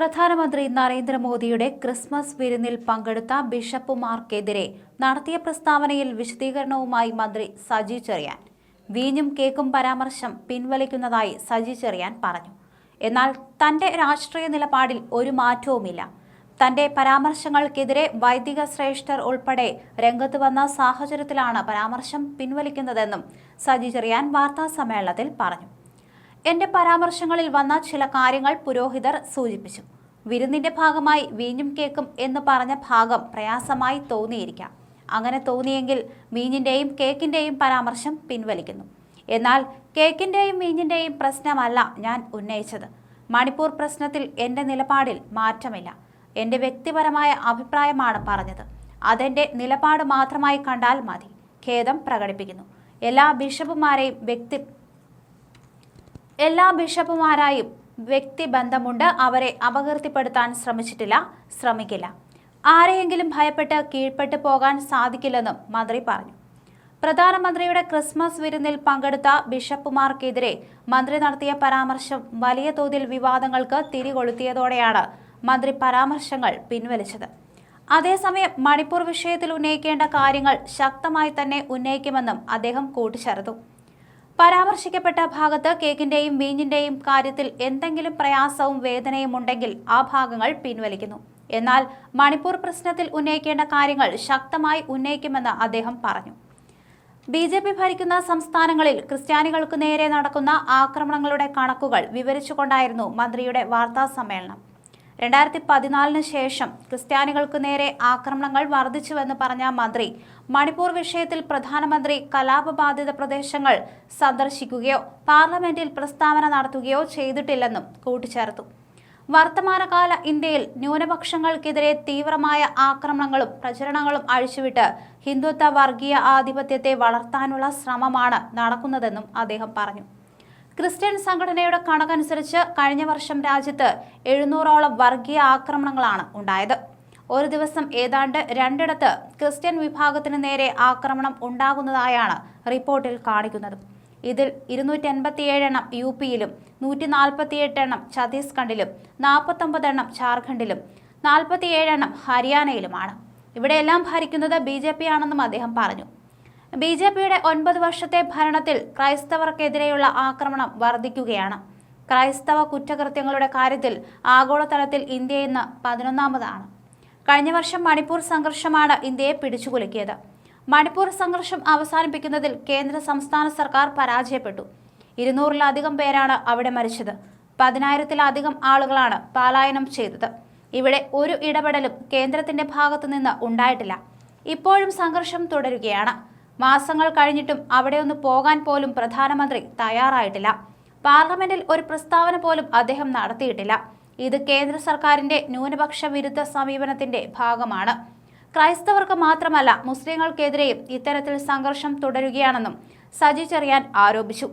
പ്രധാനമന്ത്രി നരേന്ദ്രമോദിയുടെ ക്രിസ്മസ് വിരുന്നിൽ പങ്കെടുത്ത ബിഷപ്പുമാർക്കെതിരെ നടത്തിയ പ്രസ്താവനയിൽ വിശദീകരണവുമായി മന്ത്രി സജി ചെറിയാൻ. വീഞ്ഞും കേക്കും പരാമർശം പിൻവലിക്കുന്നതായി സജി ചെറിയാൻ പറഞ്ഞു. എന്നാൽ തന്റെ രാഷ്ട്രീയ നിലപാടിൽ ഒരു മാറ്റവുമില്ല. തന്റെ പരാമർശങ്ങൾക്കെതിരെ വൈദിക ശ്രേഷ്ഠർ ഉൾപ്പെടെ രംഗത്ത് വന്ന സാഹചര്യത്തിലാണ് പരാമർശം പിൻവലിക്കുന്നതെന്നും സജി ചെറിയാൻ വാർത്താ സമ്മേളനത്തിൽ പറഞ്ഞു. എന്റെ പരാമർശങ്ങളിൽ വന്ന ചില കാര്യങ്ങൾ പുരോഹിതർ സൂചിപ്പിച്ചു. വിരുന്നിന്റെ ഭാഗമായി വീഞ്ഞും കേക്കും എന്ന് പറഞ്ഞ ഭാഗം പ്രയാസമായി തോന്നിയിരിക്കാം. അങ്ങനെ തോന്നിയെങ്കിൽ വീഞ്ഞിന്റെയും കേക്കിന്റെയും പരാമർശം പിൻവലിക്കുന്നു. എന്നാൽ കേക്കിന്റെയും വീഞ്ഞിന്റെയും പ്രശ്നമല്ല ഞാൻ ഉന്നയിച്ചത്. മണിപ്പൂർ പ്രശ്നത്തിൽ എന്റെ നിലപാടിൽ മാറ്റമില്ല. എന്റെ വ്യക്തിപരമായ അഭിപ്രായമാണ് പറഞ്ഞത്. അതെന്റെ നിലപാട് മാത്രമായി കണ്ടാൽ മതി. ഖേദം പ്രകടിപ്പിക്കുന്നു. എല്ലാ ബിഷപ്പുമാരെയും വ്യക്തി എല്ലാ ബിഷപ്പുമാരായും വ്യക്തിബന്ധമുണ്ട്. അവരെ അപകീർത്തിപ്പെടുത്താൻ ശ്രമിച്ചിട്ടില്ല ശ്രമിക്കില്ല. ആരെയെങ്കിലും ഭയപ്പെട്ട് കീഴ്പ്പെട്ട് പോകാൻ സാധിക്കില്ലെന്നും മന്ത്രി പറഞ്ഞു. പ്രധാനമന്ത്രിയുടെ ക്രിസ്മസ് വിരുന്നിൽ പങ്കെടുത്ത ബിഷപ്പുമാർക്കെതിരെ മന്ത്രി നടത്തിയ പരാമർശം വലിയ തോതിൽ വിവാദങ്ങൾക്ക് തിരികൊളുത്തിയതോടെയാണ് മന്ത്രി പരാമർശങ്ങൾ പിൻവലിച്ചത്. അതേസമയം മണിപ്പൂർ വിഷയത്തിൽ ഉന്നയിക്കേണ്ട കാര്യങ്ങൾ ശക്തമായി തന്നെ ഉന്നയിക്കുമെന്നും അദ്ദേഹം കൂട്ടിച്ചേർത്തു. പരാമർശിക്കപ്പെട്ട ഭാഗത്ത് കേക്കിന്റെയും വീഞ്ഞിന്റെയും കാര്യത്തിൽ എന്തെങ്കിലും പ്രയാസവും വേദനയും ഉണ്ടെങ്കിൽ ആ ഭാഗങ്ങൾ പിൻവലിക്കുന്നു. എന്നാൽ മണിപ്പൂർ പ്രശ്നത്തിൽ ഉന്നയിക്കേണ്ട കാര്യങ്ങൾ ശക്തമായി ഉന്നയിക്കുമെന്ന് അദ്ദേഹം പറഞ്ഞു. ബി ജെ പി ഭരിക്കുന്ന സംസ്ഥാനങ്ങളിൽ ക്രിസ്ത്യാനികൾക്ക് നേരെ നടക്കുന്ന ആക്രമണങ്ങളുടെ കണക്കുകൾ വിവരിച്ചുകൊണ്ടായിരുന്നു മന്ത്രിയുടെ വാർത്താ സമ്മേളനം രണ്ടായിരത്തി പതിനാലിന് ശേഷം ക്രിസ്ത്യാനികൾക്ക് നേരെ ആക്രമണങ്ങൾ വർദ്ധിച്ചുവെന്ന് പറഞ്ഞ മന്ത്രി മണിപ്പൂർ വിഷയത്തിൽ പ്രധാനമന്ത്രി കലാപബാധിത പ്രദേശങ്ങൾ സന്ദർശിക്കുകയോ പാർലമെന്റിൽ പ്രസ്താവന നടത്തുകയോ ചെയ്തിട്ടില്ലെന്നും കൂട്ടിച്ചേർത്തു. വർത്തമാനകാല ഇന്ത്യയിൽ ന്യൂനപക്ഷങ്ങൾക്കെതിരെ തീവ്രമായ ആക്രമണങ്ങളും പ്രചരണങ്ങളും അഴിച്ചുവിട്ട് ഹിന്ദുത്വ വർഗീയ ആധിപത്യത്തെ വളർത്താനുള്ള ശ്രമമാണ് നടക്കുന്നതെന്നും അദ്ദേഹം പറഞ്ഞു. ക്രിസ്ത്യൻ സംഘടനയുടെ കണക്കനുസരിച്ച് കഴിഞ്ഞ വർഷം രാജ്യത്ത് എഴുന്നൂറോളം വർഗീയ ആക്രമണങ്ങളാണ് ഉണ്ടായത്. ഒരു ദിവസം ഏതാണ്ട് രണ്ടിടത്ത് ക്രിസ്ത്യൻ വിഭാഗത്തിന് നേരെ ആക്രമണം ഉണ്ടാകുന്നതായാണ് റിപ്പോർട്ടിൽ കാണിക്കുന്നത്. ഇതിൽ ഇരുന്നൂറ്റി എൺപത്തിയേഴ് എണ്ണം യു പിയിലും നൂറ്റി നാൽപ്പത്തിയെട്ട് എണ്ണം ഛത്തീസ്ഗഡിലും നാൽപ്പത്തൊമ്പത് എണ്ണം ഝാർഖണ്ഡിലും നാൽപ്പത്തിയേഴ് എണ്ണം ഹരിയാനയിലുമാണ്. ഇവിടെയെല്ലാം ഭരിക്കുന്നത് ബി ജെ പി ആണെന്നും അദ്ദേഹം പറഞ്ഞു. ബി ജെ പിയുടെ ഒൻപത് വർഷത്തെ ഭരണത്തിൽ ക്രൈസ്തവർക്കെതിരെയുള്ള ആക്രമണം വർദ്ധിക്കുകയാണ് ക്രൈസ്തവ കുറ്റകൃത്യങ്ങളുടെ കാര്യത്തിൽ ആഗോളതലത്തിൽ ഇന്ത്യ ഇന്ന് പതിനൊന്നാമതാണ്. കഴിഞ്ഞ വർഷം മണിപ്പൂർ സംഘർഷമാണ് ഇന്ത്യയെ പിടിച്ചുകുലുക്കിയത്. മണിപ്പൂർ സംഘർഷം അവസാനിപ്പിക്കുന്നതിൽ കേന്ദ്ര സംസ്ഥാന സർക്കാർ പരാജയപ്പെട്ടു. ഇരുന്നൂറിലധികം പേരാണ് അവിടെ മരിച്ചത്. പതിനായിരത്തിലധികം ആളുകളാണ് പലായനം ചെയ്തത്. ഇവിടെ ഒരു ഇടപെടലും കേന്ദ്രത്തിന്റെ ഭാഗത്തു നിന്ന് ഉണ്ടായിട്ടില്ല. ഇപ്പോഴും സംഘർഷം തുടരുകയാണ്. മാസങ്ങൾ കഴിഞ്ഞിട്ടും അവിടെ ഒന്ന് പോകാൻ പോലും പ്രധാനമന്ത്രി തയ്യാറായിട്ടില്ല. പാർലമെന്റിൽ ഒരു പ്രസ്താവന പോലും അദ്ദേഹം നടത്തിയിട്ടില്ല. ഇത് കേന്ദ്ര സർക്കാരിന്റെ ന്യൂനപക്ഷ വിരുദ്ധ സമീപനത്തിന്റെ ഭാഗമാണ്. ക്രൈസ്തവർക്ക് മാത്രമല്ല മുസ്ലിങ്ങൾക്കെതിരെയും ഇത്തരത്തിൽ സംഘർഷം തുടരുകയാണെന്നും സജി ചെറിയാൻ ആരോപിച്ചു.